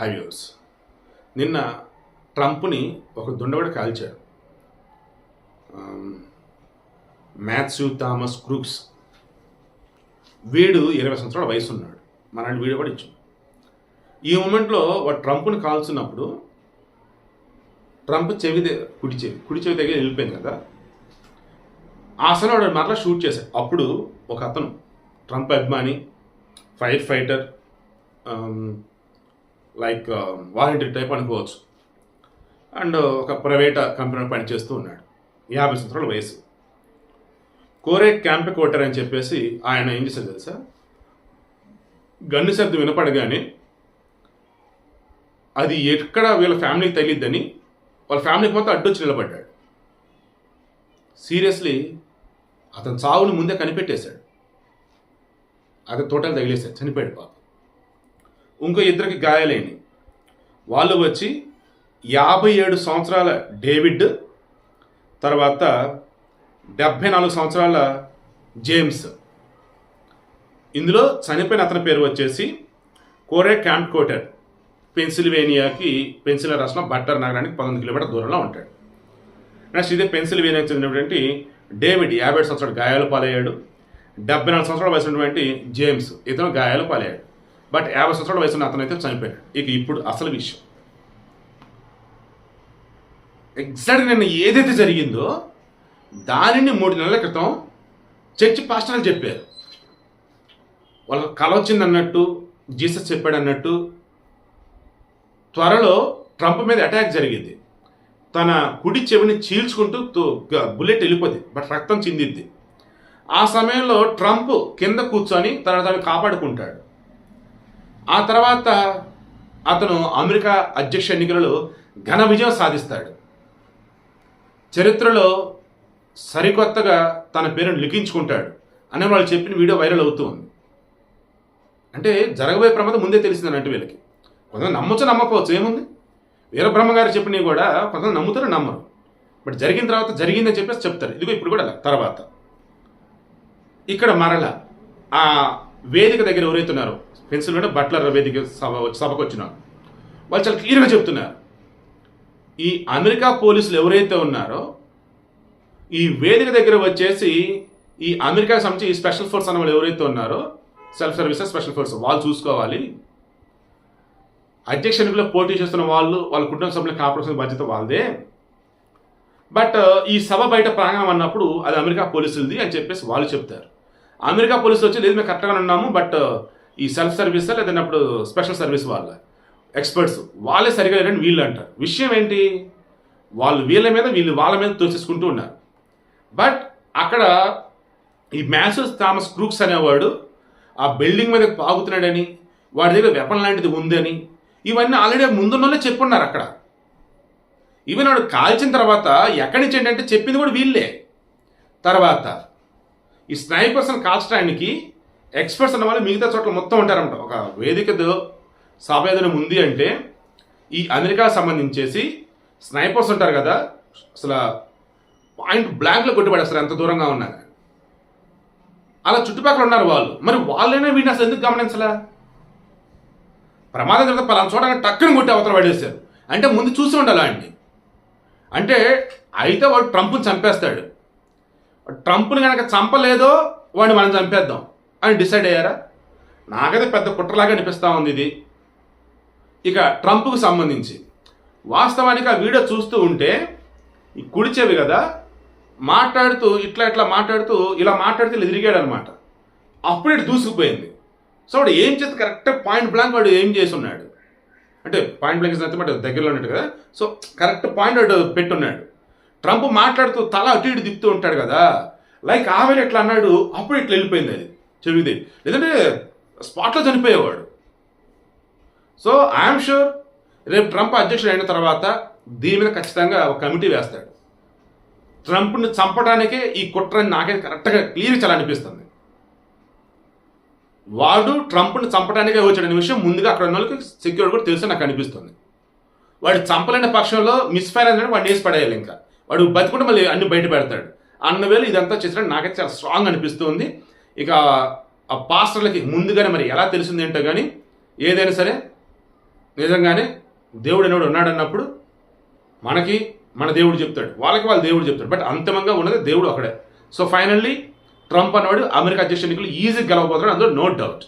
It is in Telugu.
హైవ్యూస్ నిన్న ట్రంప్ని ఒక దుండగుడు కాల్చాడు మ్యాథ్యూ థామస్ క్రూక్స్. వీడు ఇరవై సంవత్సరాల వయసు ఉన్నాడు మనల్ని వీడియో కూడా ఇచ్చాం ఈ మూమెంట్లో వాడు ట్రంప్ని కాల్చున్నప్పుడు ట్రంప్ చెవి కుడి చెవి కుడి చెవి దగ్గర వెళ్ళిపోయింది కదా. ఆ అసలు వాడు మరలా షూట్ చేశాడు. అప్పుడు ఒక అతను ట్రంప్ అభిమాని fire fighter like um, volunteer type అనుకోవచ్చు. అండ్ ఒక ప్రైవేట్ కంపెనీలో పనిచేస్తూ ఉన్నాడు. యాభై సంవత్సరాల వయసు. కోరే క్యాంప్ కోటర్ అని చెప్పేసి ఆయన ఏం చేశారు తెలుసా? గన్ను శబ్దం వినపడగానే అది ఎక్కడ వీళ్ళ ఫ్యామిలీకి తగిలిద్దని వాళ్ళ ఫ్యామిలీకి మొత్తం అడ్డొచ్చి నిలబడ్డాడు. సీరియస్లీ అతను చావుని ముందే కనిపెట్టేశాడు. అతను తోటలు తగిలేశాడు. చనిపోయాడు పాప. ఇంకో ఇద్దరికి గాయాలైనవి వాళ్ళు వచ్చి యాభై ఏడు సంవత్సరాల డేవిడ్ తర్వాత డెబ్భై నాలుగు సంవత్సరాల జేమ్స్. ఇందులో చనిపోయిన అతని పేరు వచ్చేసి కోరే క్యాంప్ కోటర్ పెన్సిల్వేనియాకి పెన్సిల్ రాష్ట్రం బట్టర్ నగరానికి పంతొమ్మిది కిలోమీటర్ దూరంలో ఉంటాడు. నెక్స్ట్ ఇదే పెన్సిల్వేనియాకి చెందినటువంటి డేవిడ్ యాభై ఏడు సంవత్సరాలు గాయాలు పాలయ్యాడు. డెబ్బై నాలుగు సంవత్సరాల వయసు జేమ్స్ ఇతను గాయాలు పాలయ్యాడు. బట్ యాభై సంవత్సరాల వయసు ఉన్న అతను అయితే చనిపోయాడు. ఇక ఇప్పుడు అసలు విషయం. ఎగ్జాక్ట్గా నిన్న ఏదైతే జరిగిందో దానిని మూడు నెలల క్రితం చర్చి పాస్టర్లు చెప్పారు. వాళ్ళకి కల వచ్చింది అన్నట్టు జీసస్ చెప్పాడు అన్నట్టు త్వరలో ట్రంప్ మీద అటాక్ జరిగింది. తన కుడి చెవిని చీల్చుకుంటూ బుల్లెట్ వెళ్ళిపోద్ది. బట్ రక్తం చిందిద్ది. ఆ సమయంలో ట్రంప్ కింద కూర్చొని తన తను కాపాడుకుంటాడు. ఆ తర్వాత అతను అమెరికా అధ్యక్ష ఎన్నికలలో ఘన విజయం సాధిస్తాడు. చరిత్రలో సరికొత్తగా తన పేరును లిఖించుకుంటాడు అని వాళ్ళు చెప్పిన వీడియో వైరల్ అవుతూ ఉంది. అంటే జరగబోయే ప్రమాదం ముందే తెలిసింది అంటే వీళ్ళకి. కొంతమంది నమ్మొచ్చు నమ్మకపోవచ్చు ఏముంది? వీరబ్రహ్మ గారు చెప్పినవి కూడా కొంతమంది నమ్ముతారు నమ్మరు. బట్ జరిగిన తర్వాత జరిగిందని చెప్పేసి చెప్తారు. ఇదిగో ఇప్పుడు కూడా తర్వాత. ఇక్కడ మరల ఆ వేదిక దగ్గర ఎవరైతే ఉన్నారో పెన్సిల్వేనియా బట్లర్ వేదిక సభ సభకు వచ్చినారు. వాళ్ళు చాలా క్లియర్గా చెప్తున్నారు. ఈ అమెరికా పోలీసులు ఎవరైతే ఉన్నారో ఈ వేదిక దగ్గర వచ్చేసి ఈ అమెరికాకి సంబంధించి ఈ స్పెషల్ ఫోర్స్ అన్న వాళ్ళు ఎవరైతే ఉన్నారో సెల్ఫ్ సర్వీసెస్ స్పెషల్ ఫోర్స్ వాళ్ళు చూసుకోవాలి. అధ్యక్ష ఎన్నికల్లో పోటీ చేస్తున్న వాళ్ళు వాళ్ళ కుటుంబ సభ్యులు కాపాడుకునే బాధ్యత వాళ్ళదే. బట్ ఈ సభ బయట ప్రాంగణం అన్నప్పుడు అది అమెరికా పోలీసులది అని చెప్పేసి వాళ్ళు చెప్తారు. అమెరికా పోలీసులు వచ్చి లేదు మేము కరెక్ట్గా ఉన్నాము బట్ ఈ సెల్ఫ్ సర్వీస్ లేదంటే అప్పుడు స్పెషల్ సర్వీస్ వాళ్ళ? ఎక్స్పర్ట్స్. వాళ్ళే సరిగా లేరని వీళ్ళు అంటారు విషయం ఏంటి? వాళ్ళు వీళ్ళ మీద వీళ్ళు వాళ్ళ మీద తోచేసుకుంటూ ఉన్నారు. బట్ అక్కడ ఈ మ్యాసూస్ థామస్ క్రూక్స్ అనేవాడు ఆ బిల్డింగ్ మీద పాగుతున్నాడని వాడి దగ్గర వెపన్ లాంటిది ఉందని ఇవన్నీ ఆల్రెడీ ముందున్న వాళ్ళే చెప్పున్నారు అక్కడ. ఈవెన్ వాడు కాల్చిన తర్వాత ఎక్కడి నుంచి ఏంటంటే చెప్పింది కూడా వీళ్ళే. తర్వాత ఈ స్నైపర్స్ని కాల్చడానికి ఎక్స్పర్ట్స్ అన్న వాళ్ళు మిగతా చోట్ల మొత్తం ఉంటారంట. ఒక వేదికతో సభ ఏదైనా ఉంది అంటే ఈ అమెరికా సంబంధించేసి స్నైపర్స్ ఉంటారు కదా అసలు పాయింట్ బ్లాంక్లో కొట్టుబడేస్తారు ఎంత దూరంగా ఉన్నా. అలా చుట్టుపక్కల ఉన్నారు వాళ్ళు. మరి వాళ్ళైనా వీడిని అసలు ఎందుకు గమనించలే? ప్రమాదం జరిగితే పలానా చోట టక్కుని కొట్టి అవతల పడేశారు. అంటే ముందు చూసి ఉండాలి అండి అంటే అయితే వాడు ట్రంప్ని చంపేస్తాడు. ట్రంప్ని కనుక చంపలేదో వాడిని మనం చంపేద్దాం అని డిసైడ్ అయ్యారా? నాకైతే పెద్ద కుట్రలాగా అనిపిస్తూ ఉంది ఇది. ఇక ట్రంప్కు సంబంధించి వాస్తవానికి ఆ వీడియో చూస్తూ ఉంటే ఈ కుడి చెవి కదా మాట్లాడుతూ ఇట్లా ఇట్లా మాట్లాడుతూ ఇలా మాట్లాడితే ఇలా తిరిగాడు అనమాట అప్పుడే ఇటు దూసుకుపోయింది. సో వాడు ఏం చేస్తే కరెక్ట్ పాయింట్ బ్లాంక్ వాడు ఏం చేసి ఉన్నాడు? అంటే పాయింట్ బ్లాంక్ అయితే దగ్గరలో ఉన్నట్టు కదా. సో కరెక్ట్ పాయింట్ వాడు పెట్టున్నాడు. ట్రంప్ మాట్లాడుతూ తల అటు ఇటు తిప్పుతూ ఉంటాడు కదా. లైక్ ఆవేలు ఎట్లా అన్నాడు అప్పుడు ఇట్లా వెళ్ళిపోయింది అది. చెవిది. లేదంటే స్పాట్లో చనిపోయేవాడు. సో ఐఎమ్ షూర్ రేపు ట్రంప్ అధ్యక్షుడు అయిన తర్వాత దీని మీద ఖచ్చితంగా ఒక కమిటీ వేస్తాడు. ట్రంప్ని చంపడానికే ఈ కుట్రని నాకైతే కరెక్ట్గా క్లియర్ చాలా అనిపిస్తుంది వాడు ట్రంప్ని చంపడానికే వచ్చాడనే విషయం ముందుగా అక్కడ ఉన్న వాళ్ళకి సెక్యూరిటీ కూడా తెలుసు నాకు అనిపిస్తుంది. వాడు చంపలేని పక్షంలో మిస్ఫైర్ అయిన వాడిని వేసి పడేయాలి ఇంకా. వాడు బతికుంటే మళ్ళీ అన్ని బయట పెడతాడు. అన్నవేళ ఇదంతా చేసిన నాకైతే చాలా స్ట్రాంగ్ అనిపిస్తుంది. ఇక ఆ పాస్టర్లకి ముందుగానే మరి ఎలా తెలిసింది ఏంటో కానీ ఏదైనా సరే నిజంగానే దేవుడు అనేవాడు ఉన్నాడన్నప్పుడు మనకి మన దేవుడు చెప్తాడు. వాళ్ళకి వాళ్ళ దేవుడు చెప్తాడు. బట్ అంతిమంగా ఉన్నది దేవుడు ఒకడే సో ఫైనల్లీ ట్రంప్ అన్నవాడు అమెరికా అధ్యక్ష ఎన్నికలు ఈజీగా గెలవబోతున్నాడు. అందులో నో డౌట్.